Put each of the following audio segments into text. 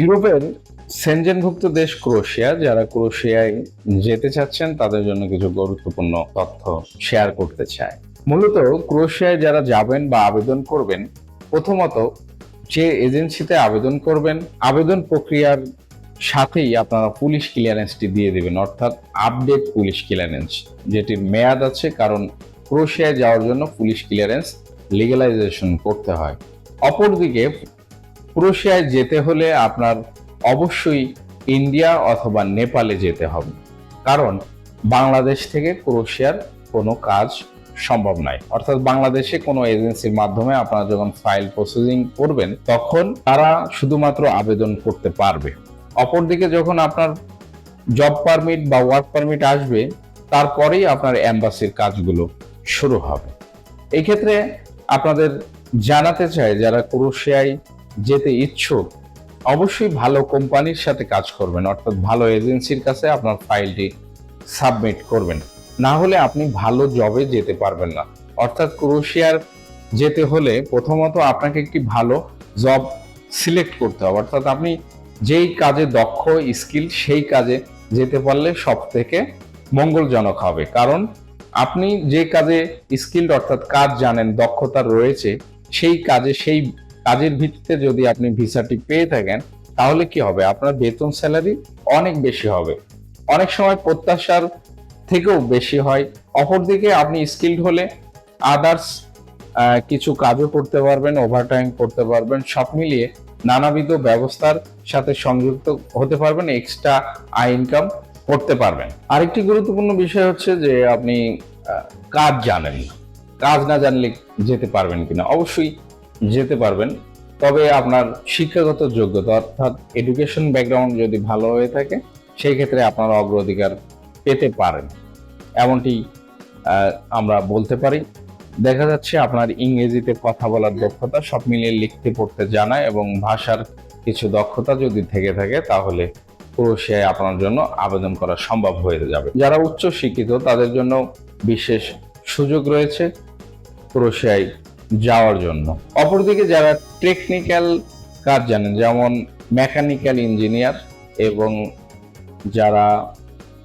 ইউরোপের সেনজেনভুক্ত দেশ ক্রোয়েশিয়া, যারা ক্রোশিয়ায় যেতে চাচ্ছেন, তাদের জন্য কিছু গুরুত্বপূর্ণ তথ্য শেয়ার করতে চায় মূলত ক্রোশিয়ায় যারা যাবেন বা আবেদন করবেন, প্রথমত যে এজেন্সিতে আবেদন করবেন, আবেদন প্রক্রিয়ার সাথেই আপনারা পুলিশ ক্লিয়ারেন্সটি দিয়ে দেবেন, অর্থাৎ আপডেট পুলিশ ক্লিয়ারেন্স যেটির মেয়াদ আছে, কারণ ক্রোশিয়ায় যাওয়ার জন্য পুলিশ ক্লিয়ারেন্স লিগালাইজেশন করতে হয়। অপরদিকে ক্রোয়েশিয়ায় যেতে হলে আপনার অবশ্যই ইন্ডিয়া অথবা নেপালে যেতে হবে। কারণ বাংলাদেশ থেকে ক্রোয়েশিয়ার কোনো কাজ সম্ভব নয়। অর্থাৎ বাংলাদেশে কোনো এজেন্সির মাধ্যমে আপনারা যখন ফাইল প্রসেসিং করবেন, তখন তারা শুধুমাত্র আবেদন করতে পারবে। অপরদিকে যখন আপনার জব পারমিট বা ওয়ার্ক পারমিট আসবে, তারপরেই আপনার অ্যাম্বাসির কাজগুলো শুরু হবে। এই ক্ষেত্রে আপনাদের জানাতে চাই, যারা ক্রোয়েশিয়ায় যেতে ইচ্ছুক, অবশ্যই ভালো কোম্পানির সাথে কাজ করবেন। অর্থাৎ ভালো এজেন্সির কাছে আপনার ফাইলটি সাবমিট করবেন। না হলে আপনি ভালো জবে যেতে পারবেন না। অর্থাৎ ক্রোয়েশিয়ার যেতে হলে প্রথমত আপনাকে একটি ভালো জব সিলেক্ট করতে হবে। অর্থাৎ আপনি যেই কাজে দক্ষ, স্কিল, সেই কাজে যেতে পারলে সব থেকে মঙ্গলজনক হবে। কারণ আপনি যে কাজে স্কিল অর্থাৎ কাজ জানেন, দক্ষতা রয়েছে, সেই কাজে, সেই কাজের ভিত্তিতে যদি আপনি ভিসাটি পেয়ে থাকেন, তাহলে কি হবে? আপনার বেতন স্যালারি অনেক বেশি হবে। অনেক সময় প্রত্যাশার থেকেও বেশি হয়। অপরদিকে আপনি স্কিল্ড হলে আদার্স কিছু কাজও করতে পারবেন ওভারটাইম করতে পারবেন, সব মিলিয়ে নানাবিধ ব্যবস্থার সাথে সংযুক্ত হতে পারবেন এক্সট্রা আয় ইনকাম করতে পারবেন। আরেকটি গুরুত্বপূর্ণ বিষয় হচ্ছে যে আপনি কাজ জানেন কাজ না জানলে যেতে পারবেন কিনা? অবশ্যই যেতে পারবেন। তবে আপনার শিক্ষাগত যোগ্যতা অর্থাৎ এডুকেশন ব্যাকগ্রাউন্ড যদি ভালো হয়ে থাকে, সেই ক্ষেত্রে আপনারা অগ্রাধিকার পেতে পারেন। এমনটি আমরা বলতে পারি। দেখা যাচ্ছে আপনার ইংরেজিতে কথা বলার দক্ষতা সব মিলিয়ে লিখতে, পড়তে জানা এবং ভাষার কিছু দক্ষতা যদি থেকে থাকে, তাহলে ক্রোয়েশিয়ায় আপনার জন্য আবেদন করা সম্ভব হয়ে যাবে। যারা উচ্চ শিক্ষিত, তাদের জন্য বিশেষ সুযোগ রয়েছে। ক্রোয়েশিয়ায় যাওয়ার জন্য। অপরদিকে যারা টেকনিক্যাল কাজ জানেন, যেমন মেকানিক্যাল ইঞ্জিনিয়ার এবং যারা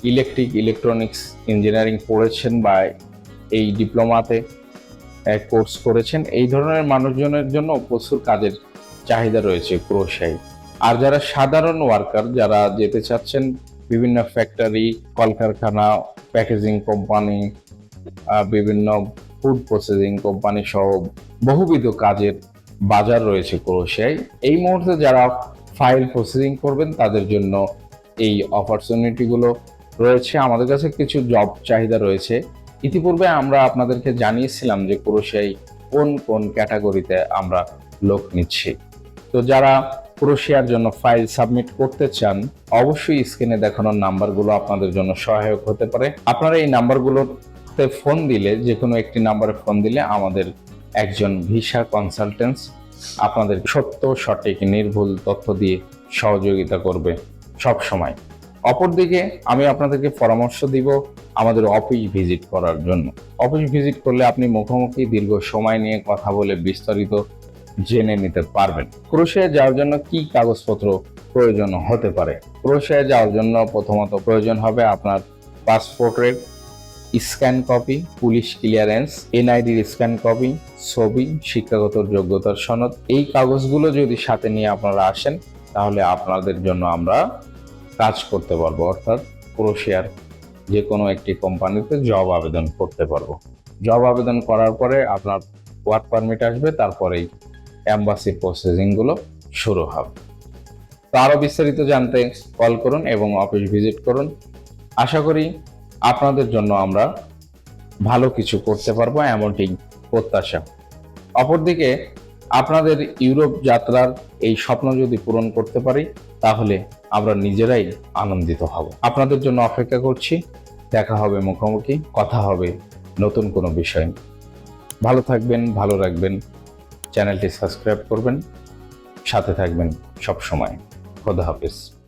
ইলেকট্রিক ইলেকট্রনিক্স ইঞ্জিনিয়ারিং পড়েছেন বা এই ডিপ্লোমাতে কোর্স করেছেন, এই ধরনের মানুষজনের জন্য প্রচুর কাজের চাহিদা রয়েছে ক্রোশাই। আর যারা সাধারণ ওয়ার্কার যারা যেতে চাচ্ছেন বিভিন্ন ফ্যাক্টরি কলকারখানা প্যাকেজিং কোম্পানি বিভিন্ন ফুড প্রসেসিং কোম্পানি সহ বহুবিধ কাজের বাজার রয়েছে ক্রোশিয়ায় এই মুহূর্তে যারা ফাইল প্রসেসিং করবেন, তাদের জন্য এই অপরচুনিটিগুলো রয়েছে। আমাদের কাছে কিছু জব চাহিদা রয়েছে। ইতিপূর্বে আমরা আপনাদেরকে জানিয়েছিলাম যে ক্রোশিয়ায় কোন কোন ক্যাটাগরিতে আমরা লোক নিচ্ছি। তো যারা ক্রোশিয়ার জন্য ফাইল সাবমিট করতে চান, অবশ্যই স্ক্রিনে দেখানোর নাম্বারগুলো আপনাদের জন্য সহায়ক হতে পারে। আপনারা এই নাম্বারগুলোতে ফোন দিলে যে কোনো একটি নাম্বারে ফোন দিলে আমাদের একজন ভিসা কনসালটেন্টস আপনাদের সত্য, সঠিক, নির্ভুল তথ্য দিয়ে সহযোগিতা করবে সব সময় অপরদিকে আমি আপনাদেরকে পরামর্শ দিব আমাদের অফিস ভিজিট করার জন্য। অফিস ভিজিট করলে আপনি মুখোমুখি দীর্ঘ সময় নিয়ে কথা বলে বিস্তারিত জেনে নিতে পারবেন। ক্রোশিয়া যাওয়ার জন্য কি কাগজপত্র প্রয়োজন হতে পারে? ক্রোশিয়া যাওয়ার জন্য প্রথমত প্রয়োজন হবে আপনার পাসপোর্টের স্ক্যান কপি, পুলিশ ক্লিয়ারেন্স, এনআইডির স্ক্যান কপি, ছবি, শিক্ষাগত যোগ্যতার সনদ, এই কাগজগুলো যদি সাথে নিয়ে আপনারা আসেন, তাহলে আপনাদের জন্য আমরা কাজ করতে পারব, অর্থাৎ ক্রোশিয়ার যে কোনো একটি কোম্পানিতে জব আবেদন করতে পারব। জব আবেদন করার পরে আপনার ওয়ার্ক পারমিট আসবে তারপরেই অ্যাম্বাসি প্রসেসিংগুলো শুরু হবে। তো আরও বিস্তারিত জানতে কল করুন এবং অফিস ভিজিট করুন। আশা করি আপনাদের জন্য আমরা ভালো কিছু করতে পারব এমনটি প্রত্যাশা। অপরদিকে, আপনাদের ইউরোপ যাত্রার এই স্বপ্ন যদি পূরণ করতে পারি, তাহলে আমরা নিজেরাই আনন্দিত হব। আপনাদের জন্য অপেক্ষা করছি। দেখা হবে মুখোমুখি। কথা হবে নতুন কোনো বিষয় ভালো থাকবেন, ভালো রাখবেন। চ্যানেলটি সাবস্ক্রাইব করবেন। সাথে থাকবেন সব সময় খোদা হাফিজ।